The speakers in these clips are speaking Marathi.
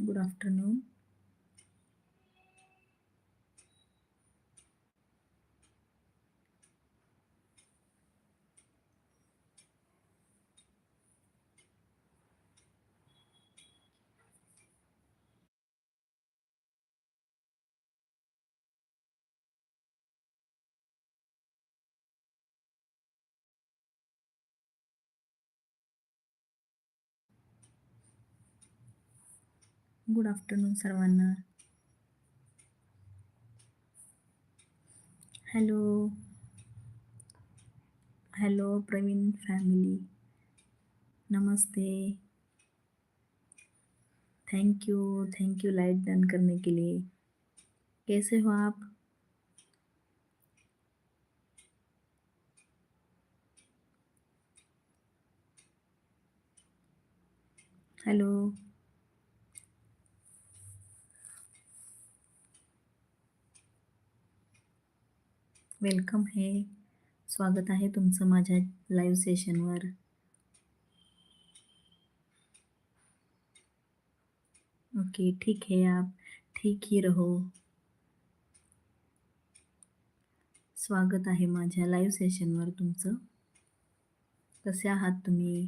गुड आफ्टरनून गुड आफ्टरनून सर्वांना hello hello Praveen family Namaste thank you thank you light done करने के लिए. कैसे हो आप? हॅलो वेलकम हे. स्वागत आहे तुमचं माझ्या लाईव्ह सेशनवर ओके ठीक है आप. ठीक ही रहो. स्वागत आहे माझ्या लाईव्ह सेशनवर तुमचं. कसे आहात तुम्ही?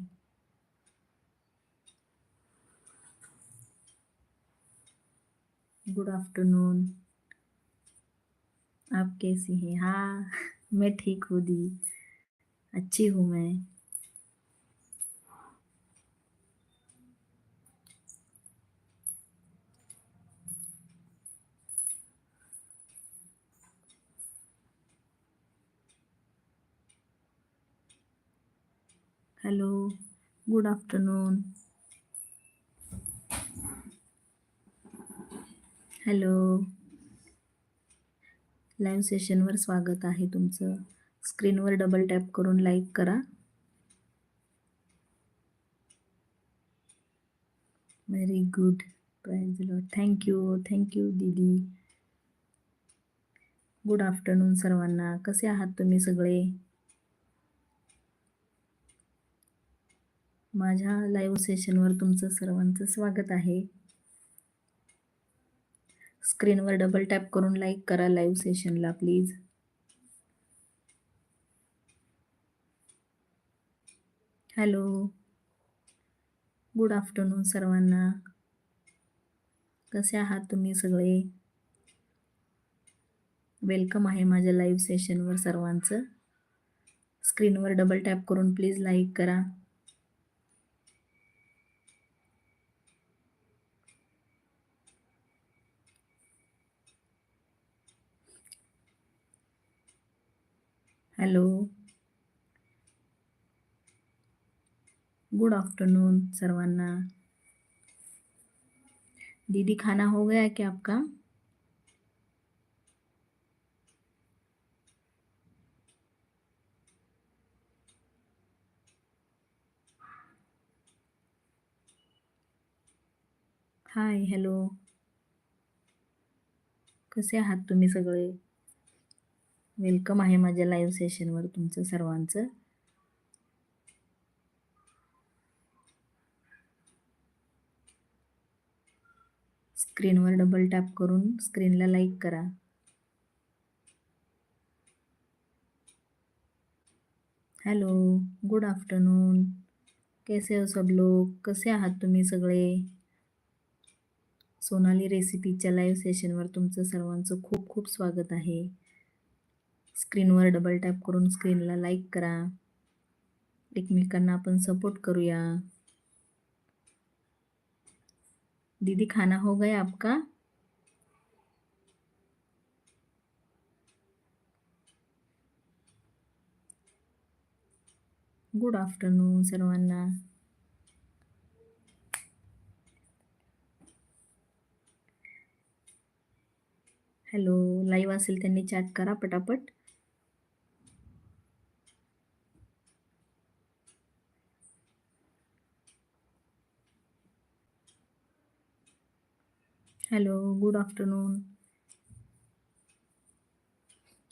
गुड आफ्टरनून आप कैसी हैं? हाँ मैं ठीक हूँ दी। अच्छी हूँ मैं। Hello, good afternoon. Hello. Live सेशनवर स्वागत आहे तुमचं. स्क्रीनवर डबल टॅप करून लाईक करा. Very good prize thank you thank you दीदी गुड आफ्टरनून सर्वांना. कसे आहात तुम्ही सगळे? माझ्या लाईव्ह सेशनवर तुमचं सर्वांचं स्वागत आहे. स्क्रीनवर डबल टॅप करून लाईक करा लाईव्ह सेशनला प्लीज हॅलो गुड आफ्टरनून सर्वांना. कसे आहात तुम्ही सगळे? वेलकम आहे माझ्या लाईव्ह सेशनवर सर्वांचं. स्क्रीनवर डबल टॅप करून प्लीज लाईक करा. हेलो गुड आफ्टरनून सर्वांना दीदी, खाना हो गया क्या आपका? हाय हॅलो कसे आहात तुम्ही सगळे? वेलकम आहे माझ्या लाईव्ह सेशनवर तुमचं सर्वांचं. स्क्रीनवर डबल टॅप करून स्क्रीनला लाईक करा. Hello good afternoon. कैसे हो सब लोग कसे आहात तुम्ही सगळे? सोनाली रेसिपीच्या लाईव्ह सेशनवर तुमचं सर्वांचं खूप खूप स्वागत आहे. स्क्रीनवर डबल टॅप करून स्क्रीनला लाईक करा. एकमेकांना आपण सपोर्ट करूया. दीदी खाना हो गया आपका? गुड आफ्टरनून सर्वांना. हॅलो लाईव्ह असेल त्यांनी चॅट करा पटापट. हेलो गुड आफ्टरनून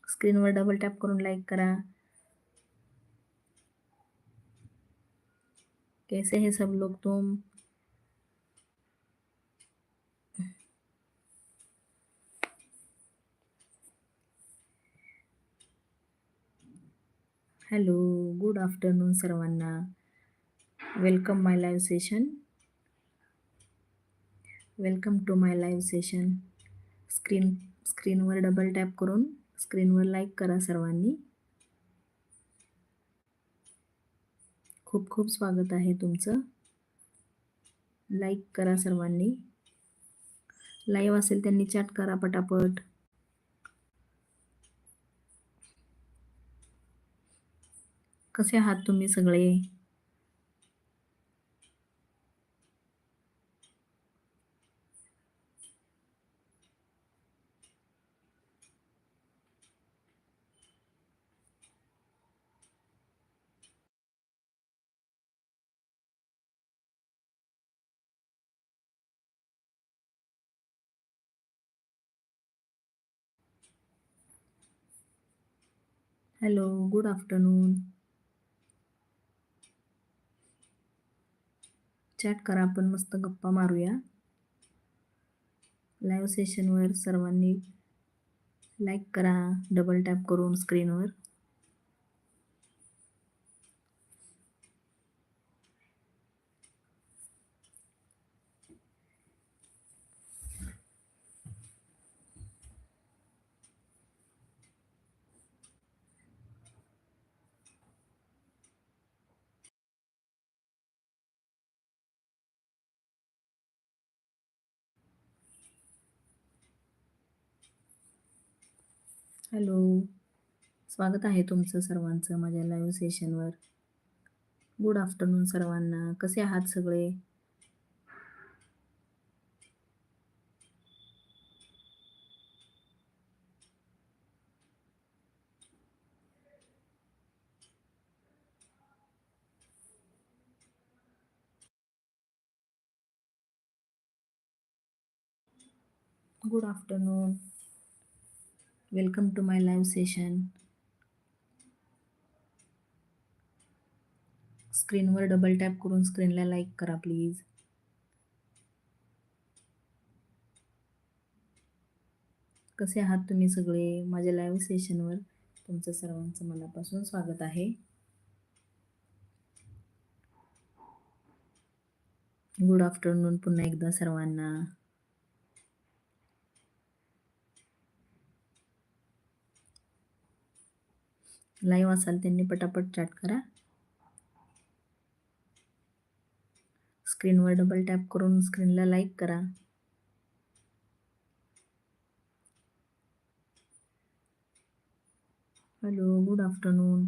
स्क्रीन वर डबल टैप करून लाइक करा। कैसे हैं सब लोग तुम? हेलो गुड आफ्टरनून सर्वान welcome my live session welcome to my live session. Screen स्क्रीनवर डबल टॅप करून स्क्रीनवर लाईक करा सर्वांनी. खूप खूप स्वागत आहे तुमचं. लाईक करा सर्वांनी. लाईव्ह असेल त्यांनी चॅट करा पटापट. कसे आहात तुम्ही सगळे? हॅलो गुड आफ्टरनून चॅट करा आपण मस्त गप्पा मारूया. लाईव्ह सेशनवर सर्वांनी लाईक करा डबल टॅप करून स्क्रीनवर हॅलो. स्वागत आहे तुमचं सर्वांचं माझ्या लाईव्ह सेशनवर गुड आफ्टरनून सर्वांना. कसे आहात सगळे? Good afternoon welcome to my live session स्क्रीनवर डबल टॅप करून स्क्रीनला लाईक करा प्लीज कसे आहात तुम्ही सगळे? माझ्या लाईव्ह सेशनवर तुमचं सर्वांचं मनापासून स्वागत आहे. गुड आफ्टरनून पुन्हा एकदा सर्वांना. लाईव्ह असाल त्यांनी पटापट चॅट करा. स्क्रीनवर डबल टॅप करून स्क्रीनला लाईक करा. Hello good afternoon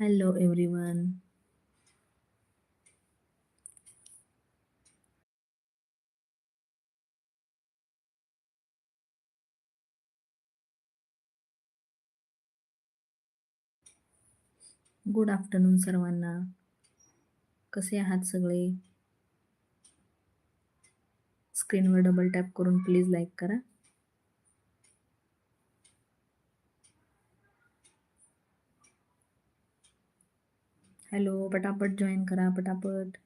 hello everyone good afternoon सर्वांना. कसे आहात सगळे? स्क्रीनवर डबल टॅप करून प्लीज लाईक करा. हॅलो पटापट जॉईन करा पटापट.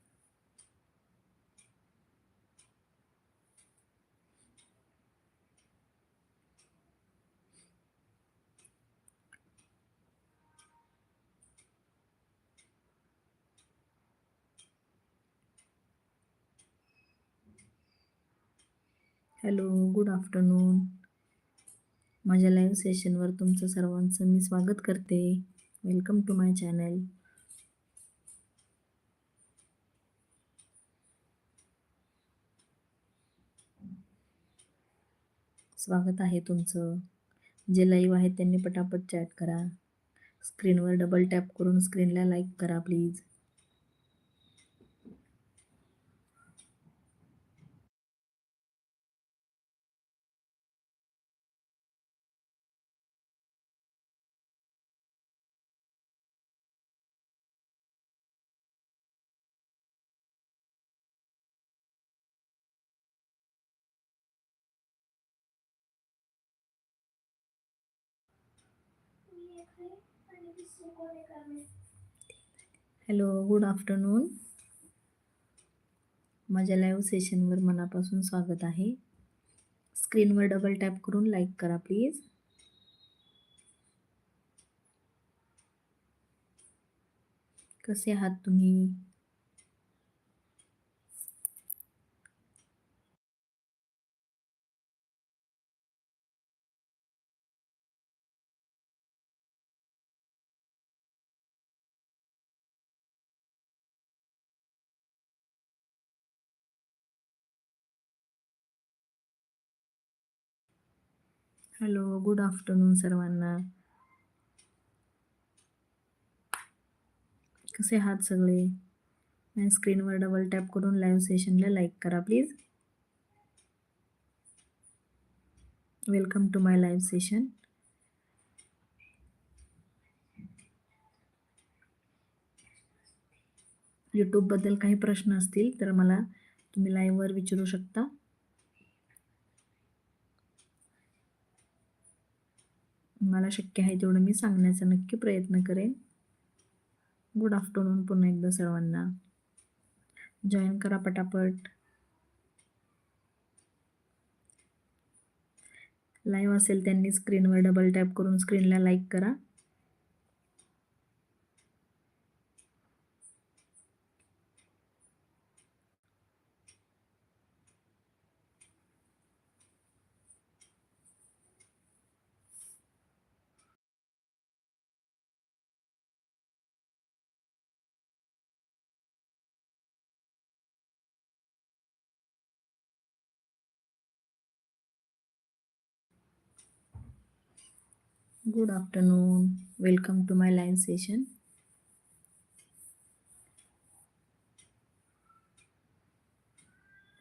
हॅलो गुड आफ्टरनून माझ्या लाईव्ह सेशनवर तुमचं सर्वांचं मी स्वागत करते. वेलकम टू माय चॅनल स्वागत आहे तुमचं. जे लाईव्ह आहेत त्यांनी पटापट चॅट करा. स्क्रीनवर डबल टॅप करून स्क्रीनला लाईक करा प्लीज हॅलो गुड आफ्टरनून माझ्या लाईव्ह सेशनवर मनापासून स्वागत आहे. स्क्रीनवर डबल टॅप करून लाईक करा प्लीज कसे आहात तुम्ही? हॅलो गुड आफ्टरनून सर्वांना. कसे आहात सगळे? स्क्रीनवर डबल टॅप करून लाईव्ह सेशनला लाईक करा please welcome to my live session यूट्यूबबद्दल काही प्रश्न असतील तर मला तुम्ही लाईव्हवर विचारू शकता. मला शक्य आहे तेवढं मी सांगण्याचा नक्की प्रयत्न करेन. गुड आफ्टरनून पुन्हा एकदा सर्वांना. जॉईन करा पटापट. लाईव्ह असेल त्यांनी स्क्रीनवर डबल टॅप करून स्क्रीनला लाईक करा. good afternoon welcome to my live session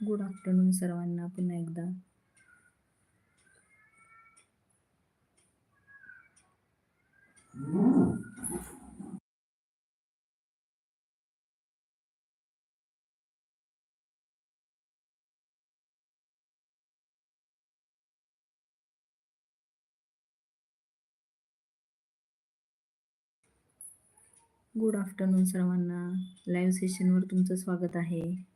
good afternoon सर्वांना पुन्हा एकदा Good afternoon सर्वांना लाईव्ह सेशनवर तुमचं स्वागत आहे.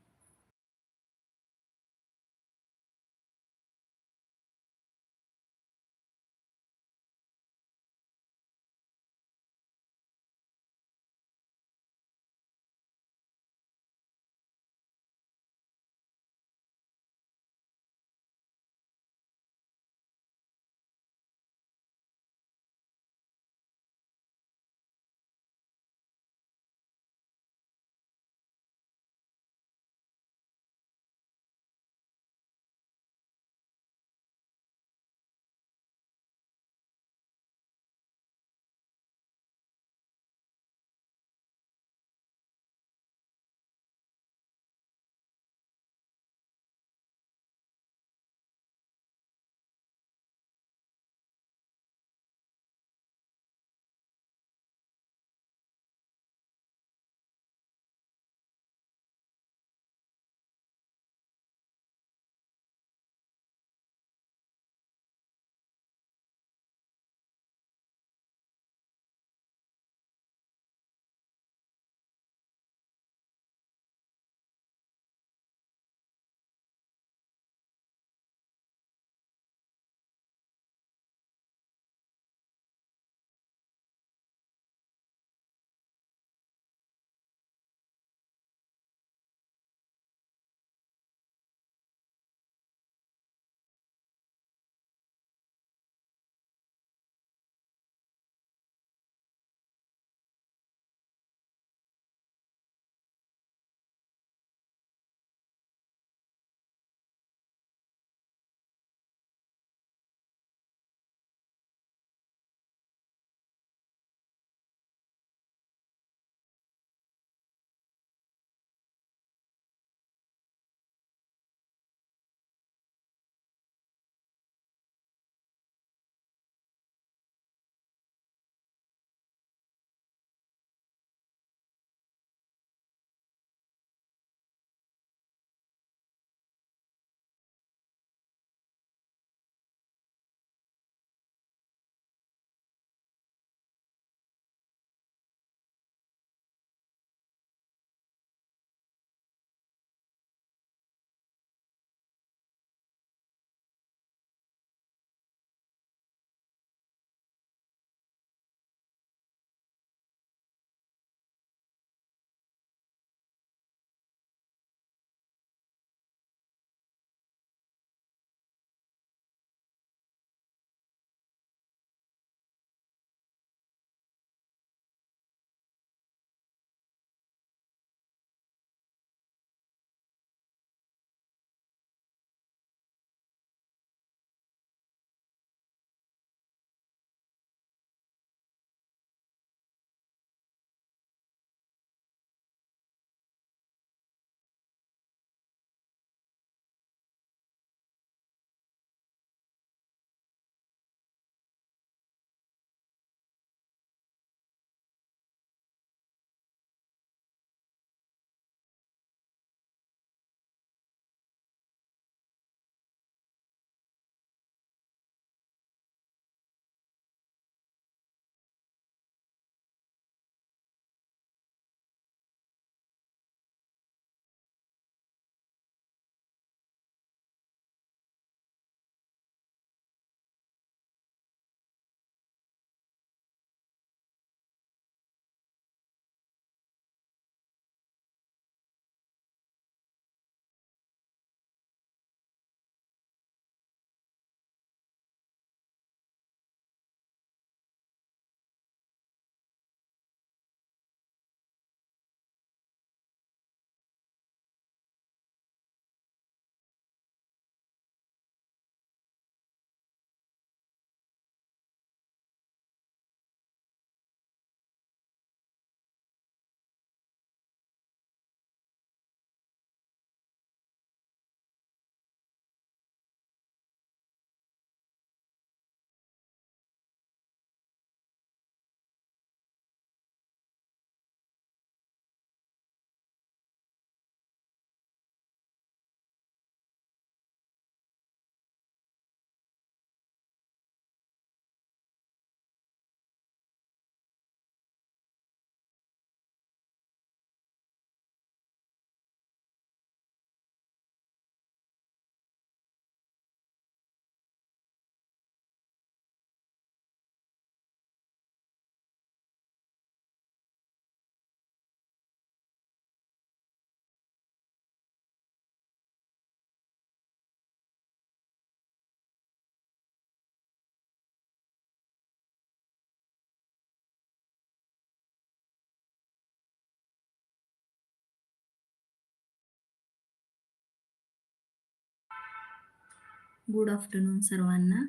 गुड आफ्टरनून सर्वांना.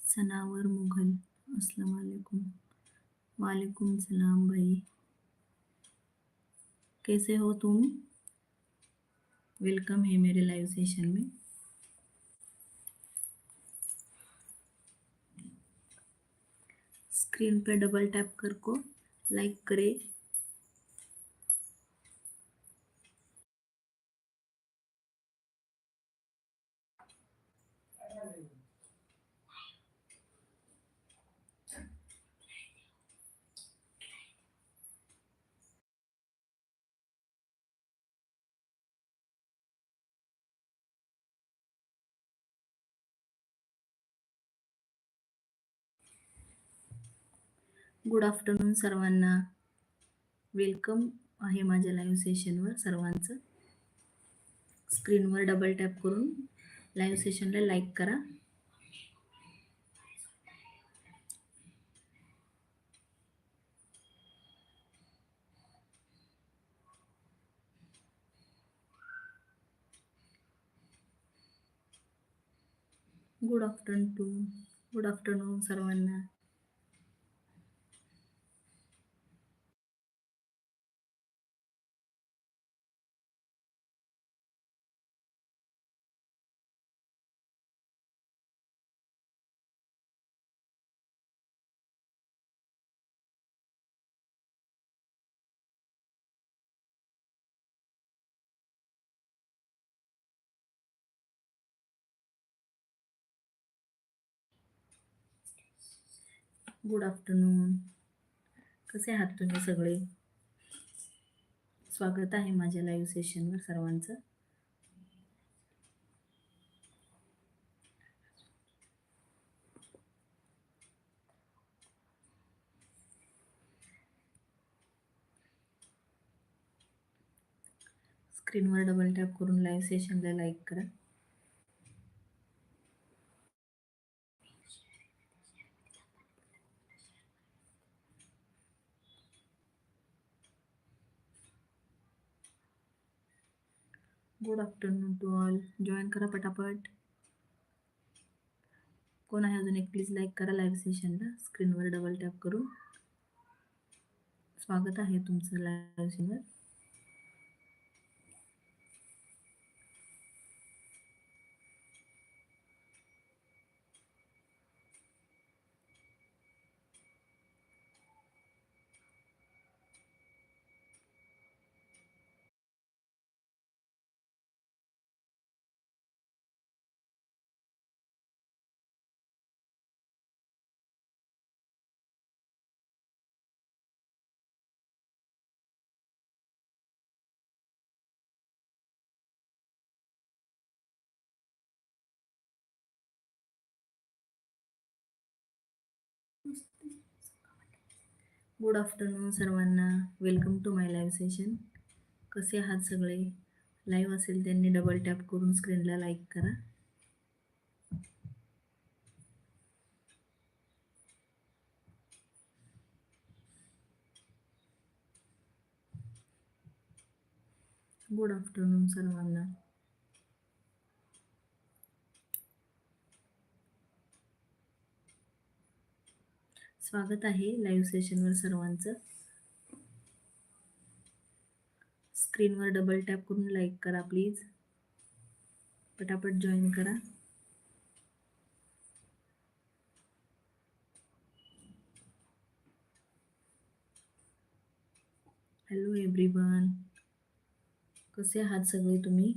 सनावर मुघल. अस्सलाम वालेकुम वालेकुम सलाम भाई. कैसे हो तुम? वेलकम है मेरे लाइव सेशन में. स्क्रीन पे डबल टैप कर को लाइक करें. गुड आफ्टरनून सर्वांना. वेलकम आहे माझ्या लाईव्ह सेशनवर सर्वांचं. स्क्रीनवर डबल टॅप करून लाईव्ह सेशनला लाईक करा. Good afternoon to good afternoon सर्वांना. गुड आफ्टरनून कसे आहात तुम्ही सगळे? स्वागत आहे माझ्या लाईव्ह सेशनवर सर्वांचं. स्क्रीनवर डबल टॅप करून लाईव्ह सेशनला लाईक करा. Good afternoon to all join करा पटापट. कोण आहे अजून एक? प्लीज लाईक करा लाईव्ह सेशनला स्क्रीनवर डबल टॅप करून. स्वागत आहे तुमचं लाईव्ह सेशनवर गुड आफ्टरनून सर्वांना. Welcome to my live session कसे आहात सगळे? लाईव्ह असेल त्यांनी डबल टॅप करून स्क्रीनला लाईक करा. गुड आफ्टरनून सर्वांना. स्वागत आहे लाईव्ह सेशनवर सर्वांचं. स्क्रीनवर डबल टॅप करून लाईक करा प्लीज पटापट जॉईन करा. हॅलो एव्हरीवन कसे आहात सगळे तुम्ही?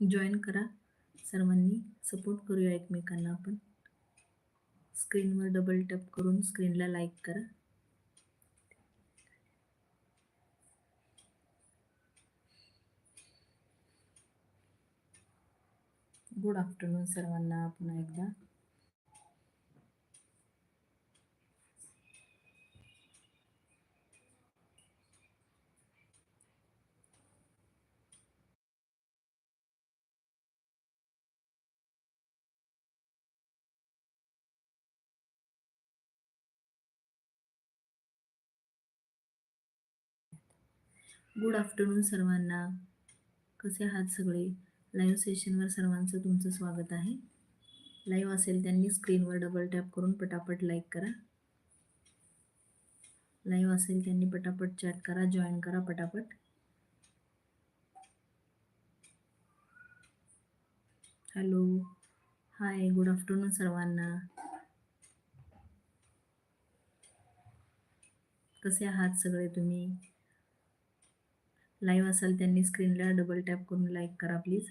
जॉईन करा. सर्वांनी सपोर्ट करूया एकमेकांना आपण. स्क्रीनवर डबल टॅप करून स्क्रीनला लाईक करा. गुड आफ्टरनून सर्वांना पुन्हा एकदा. गुड आफ्टरनून सर्वांना. कसे आहात सगळे? लाईव्ह सेशनवर सर्वांचं तुमचं स्वागत आहे. लाईव्ह असेल त्यांनी स्क्रीनवर डबल टॅप करून पटापट लाईक करा. लाईव्ह असेल त्यांनी पटापट चॅट करा जॉईन करा पटापट. हॅलो हाय गुड आफ्टरनून सर्वांना. कसे आहात सगळे तुम्ही? लाईव्ह असाल त्यांनी स्क्रीनला डबल टॅप करून लाईक करा प्लीज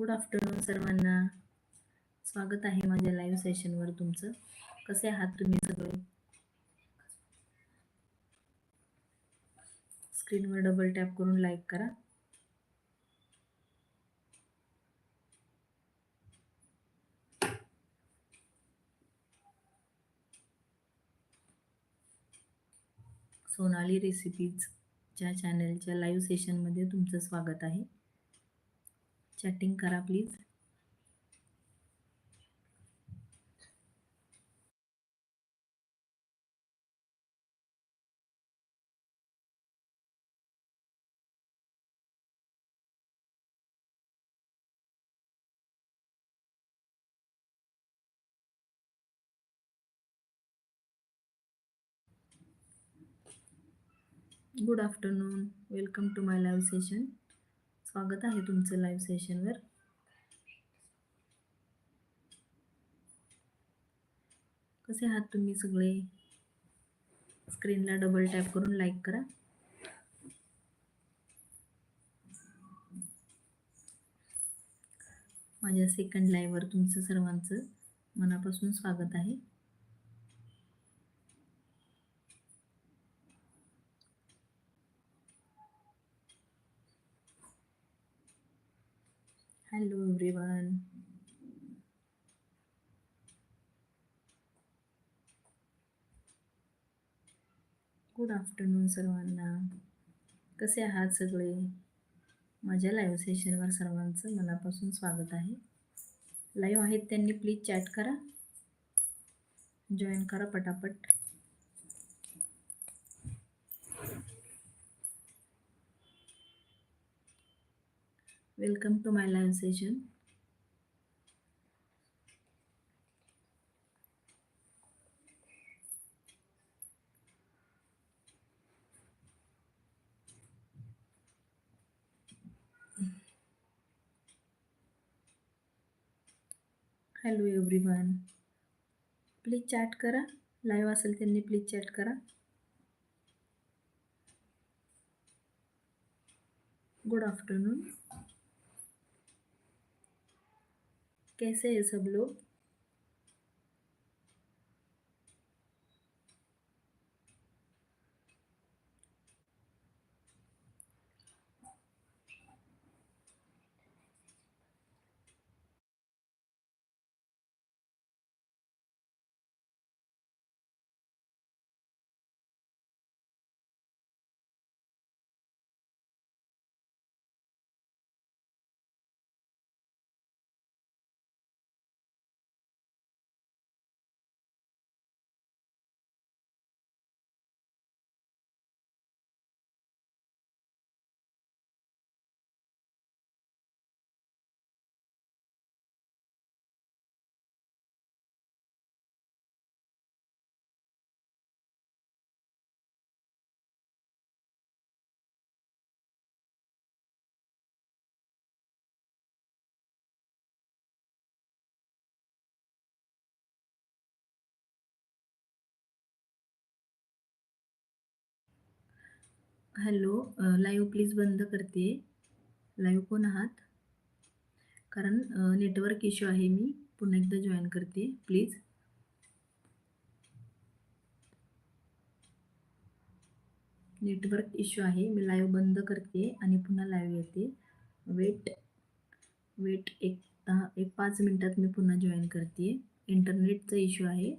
गुड आफ्टरनून सर्वांना. स्वागत आहे माझ्या लाईव्ह सेशनवर तुमचं. कसे आहात तुम्ही सगळे? स्क्रीनवर डबल टॅप करून लाईक करा. सोनाली रेसिपीज च्या चॅनलच्या लाईव्ह सेशनमध्ये तुमचं स्वागत आहे. चॅटिंग करा please. Good afternoon welcome to my live session स्वागत आहे तुमचं लाईव्ह सेशनवर कसे आहात तुम्ही सगळे? स्क्रीनला डबल टॅप करून लाईक करा. माझ्या सेकंड लाईव्हवर तुमचं सर्वांचं मनापासून स्वागत आहे. हॅलो एव्हरीवन गुड आफ्टरनून सर्वांना. कसे आहात सगळे? माझ्या लाईव्ह सेशनवर सर्वांचं मनापासून स्वागत आहे. लाईव्ह आहेत त्यांनी प्लीज चॅट करा. जॉईन करा पटापट. Welcome to my live session hello everyone please chat करा. लाईव्ह असेल त्यांनी प्लीज चॅट करा. गुड आफ्टरनून कैसे हैं सब लोग हॅलो लाईव्ह प्लीज बंद करते. लाईव्ह कोण आहात? कारण नेटवर्क इश्यू आहे मी. पुन्हा एकदा जॉईन करते प्लीज. नेटवर्क इश्यू आहे मी लाईव्ह बंद करते आणि पुन्हा लाईव्ह येते. वेट वेट एक दहा एक पाच मिनटात मी पुन्हा जॉईन करते. इंटरनेटचा इश्यू आहे.